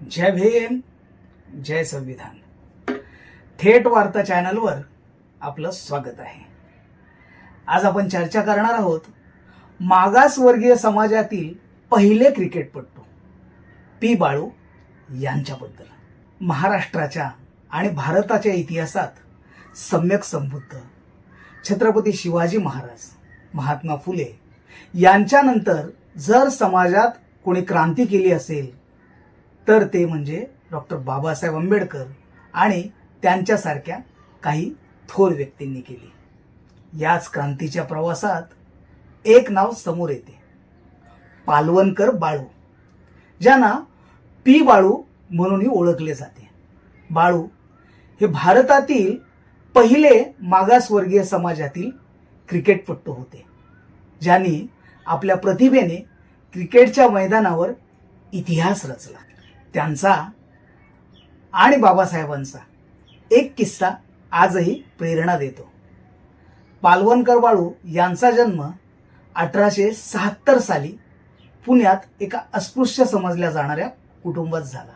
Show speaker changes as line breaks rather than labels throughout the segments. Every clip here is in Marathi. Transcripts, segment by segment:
जय भीम जय संविधान. थेट वार्ता चॅनलवर आपलं स्वागत आहे. आज आपण चर्चा करणार आहोत मागासवर्गीय समाजातील पहिले क्रिकेटपटू पी बाळू यांच्याबद्दल. महाराष्ट्राच्या आणि भारताच्या इतिहासात सम्यक संबुद्ध छत्रपती शिवाजी महाराज महात्मा फुले यांच्यानंतर जर समाजात कोणी क्रांती केली असेल तर ते म्हणजे डॉक्टर बाबासाहेब आंबेडकर आणि त्यांच्यासारख्या काही थोर व्यक्तींनी केली. याच क्रांतीच्या प्रवासात एक नाव समोर येते. पालवणकर बाळू ज्यांना पी बाळू म्हणूनही ओळखले जाते. बाळू हे भारतातील पहिले मागासवर्गीय समाजातील क्रिकेटपटू होते. ज्यांनी आपल्या प्रतिभेने क्रिकेटच्या मैदानावर इतिहास रचला. त्यांचा आणि बाबासाहेबांचा एक किस्सा आजही प्रेरणा देतो. पालवणकर बाळू यांचा जन्म अठराशे शहात्तर साली पुण्यात एका अस्पृश्य समजल्या जाणाऱ्या कुटुंबात झाला.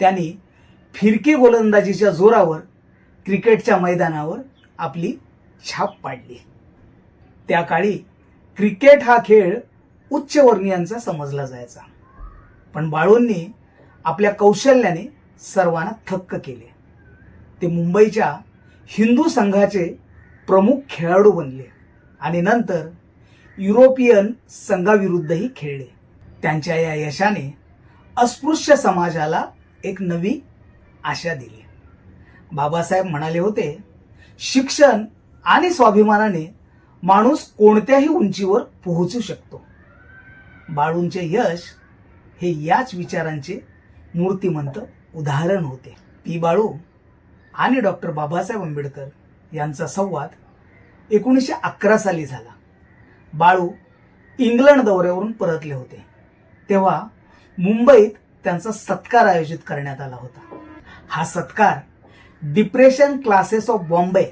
त्यांनी फिरकी गोलंदाजीच्या जोरावर क्रिकेटच्या मैदानावर आपली छाप पाडली. त्या काळी क्रिकेट हा खेळ उच्चवर्णीयांचा समजला जायचा. पण बाळूंनी आपल्या कौशल्याने सर्वांना थक्क केले. ते मुंबईच्या हिंदू संघाचे प्रमुख खेळाडू बनले आणि नंतर युरोपियन संघाविरुद्धही खेळले. त्यांच्या या यशाने अस्पृश्य समाजाला एक नवी आशा दिली. बाबासाहेब म्हणाले होते शिक्षण आणि स्वाभिमानाने माणूस कोणत्याही उंचीवर पोहोचू शकतो. बाळूंचे यश हे याच विचारांचे मूर्तिमंत उदाहरण होते. पी बाळू आणि डॉक्टर बाबासाहेब आंबेडकर यांचा संवाद एकोणीसशे अकरा साली झाला. बाळू इंग्लंड दौऱ्यावरून परतले होते. तेव्हा मुंबईत त्यांचा सत्कार आयोजित करण्यात आला होता. हा सत्कार डिप्रेशन क्लासेस ऑफ बॉम्बे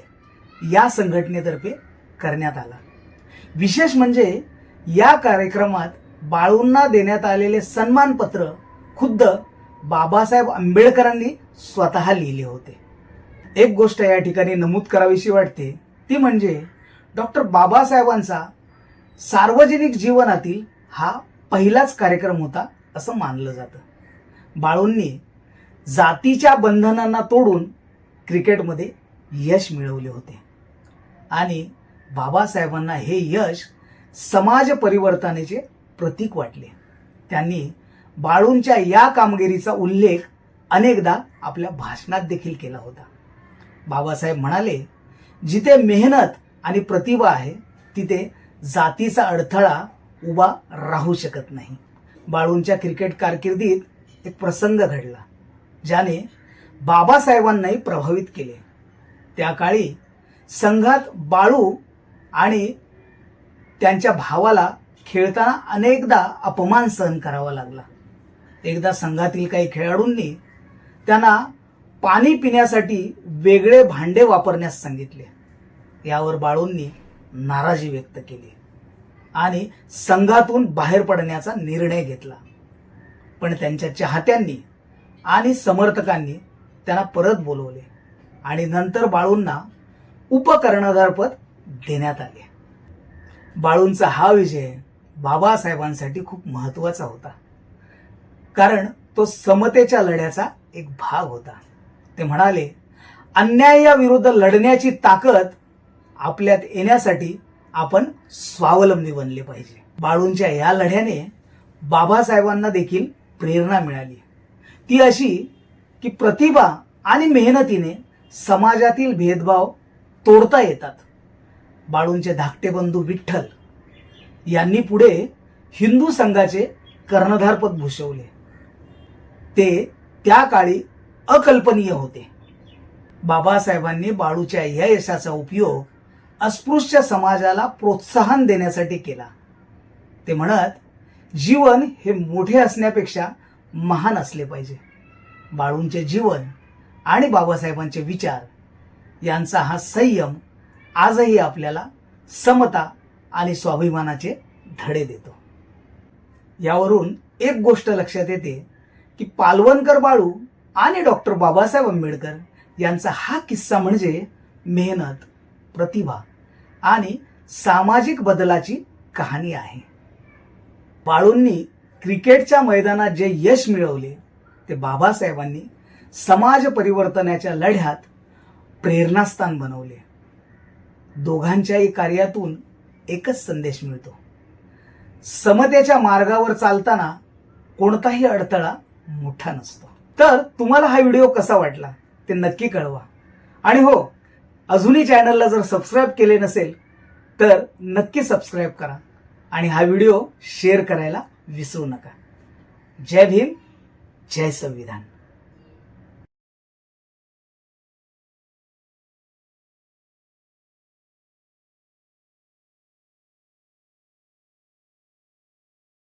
या संघटनेतर्फे करण्यात आला. विशेष म्हणजे या कार्यक्रमात बाळूंना देण्यात आलेले सन्मानपत्र खुद्द बाबासाहेब आंबेडकरांनी स्वतः लिहिले होते. एक गोष्ट या ठिकाणी नमूद करावीशी वाटते ती म्हणजे डॉक्टर बाबासाहेबांचा सार्वजनिक जीवनातील हा पहिलाच कार्यक्रम होता असं मानलं जातं. बाळूंनी जातीच्या बंधनांना तोडून क्रिकेटमध्ये यश मिळवले होते. आणि बाबासाहेबांना हे यश समाज परिवर्तनाचे प्रतीक वाटले. त्यांनी बाळूंच्या या कामगिरीचा उल्लेख अनेकदा आपल्या भाषणात देखील केला होता. बाबासाहेब म्हणाले जिथे मेहनत आणि प्रतिभा आहे तिथे जातीचा अडथळा उभा राहू शकत नाही. बाळूंच्या क्रिकेट कारकिर्दीत एक प्रसंग घडला ज्याने बाबासाहेबांनाही प्रभावित केले. त्या काळी संघात बाळू आणि त्यांच्या भावाला खेळताना अनेकदा अपमान सहन करावा लागला. एकदा संघातील काही खेळाडूंनी त्यांना पाणी पिण्यासाठी वेगळे भांडे वापरण्यास सांगितले. यावर बाळूंनी नाराजी व्यक्त केली आणि संघातून बाहेर पडण्याचा निर्णय घेतला. पण त्यांच्या चाहत्यांनी आणि समर्थकांनी त्यांना परत बोलवले आणि नंतर बाळूंना उपकर्णधारपद देण्यात आले. बाळूंचा हा विजय बाबासाहेबांसाठी खूप महत्त्वाचा होता. कारण तो समतेच्या लढ्याचा एक भाग होता. ते म्हणाले अन्यायाविरुद्ध लढण्याची ताकद आपल्यात येण्यासाठी आपण स्वावलंबी बनले पाहिजे. बाळूंच्या या लढ्याने बाबासाहेबांना देखील प्रेरणा मिळाली. ती अशी की प्रतिभा आणि मेहनतीने समाजातील भेदभाव तोडता येतात. बाळूंचे धाकटे बंधू विठ्ठल यांनी पुढे हिंदू संघाचे कर्णधारपद भूषवले. ते त्या काळी अकल्पनीय होते. बाबासाहेबांनी बाळूच्या या यशाचा उपयोग अस्पृश्य समाजाला प्रोत्साहन देण्यासाठी केला. ते म्हणत जीवन हे मोठे असण्यापेक्षा महान असले पाहिजे. बाळूंचे जीवन आणि बाबासाहेबांचे विचार यांचा हा संयम आजही आपल्याला समता आणि स्वाभिमानाचे धडे देतो. यावरून एक गोष्ट लक्षात येते की पालवणकर बाळू आणि डॉक्टर बाबासाहेब आंबेडकर यांचा हा किस्सा म्हणजे मेहनत प्रतिभा आणि सामाजिक बदलाची कहाणी आहे. बाळूंनी क्रिकेटच्या मैदानात जे यश मिळवले ते बाबासाहेबांनी समाज परिवर्तनाच्या लढ्यात प्रेरणास्थान बनवले. दोघांच्याही कार्यातून एकच संदेश मिळतो. समतेच्या मार्गावर चालताना कोणताही अडथळा मोठा नसतो. तर तुम्हाला हा व्हिडिओ कसा वाटला ते नक्की कळवा. आणि हो अजूनही चॅनलला जर सबस्क्राईब केले नसेल तर नक्की सबस्क्राईब करा आणि हा व्हिडिओ शेअर करायला विसरू नका. जय भीम जय संविधान.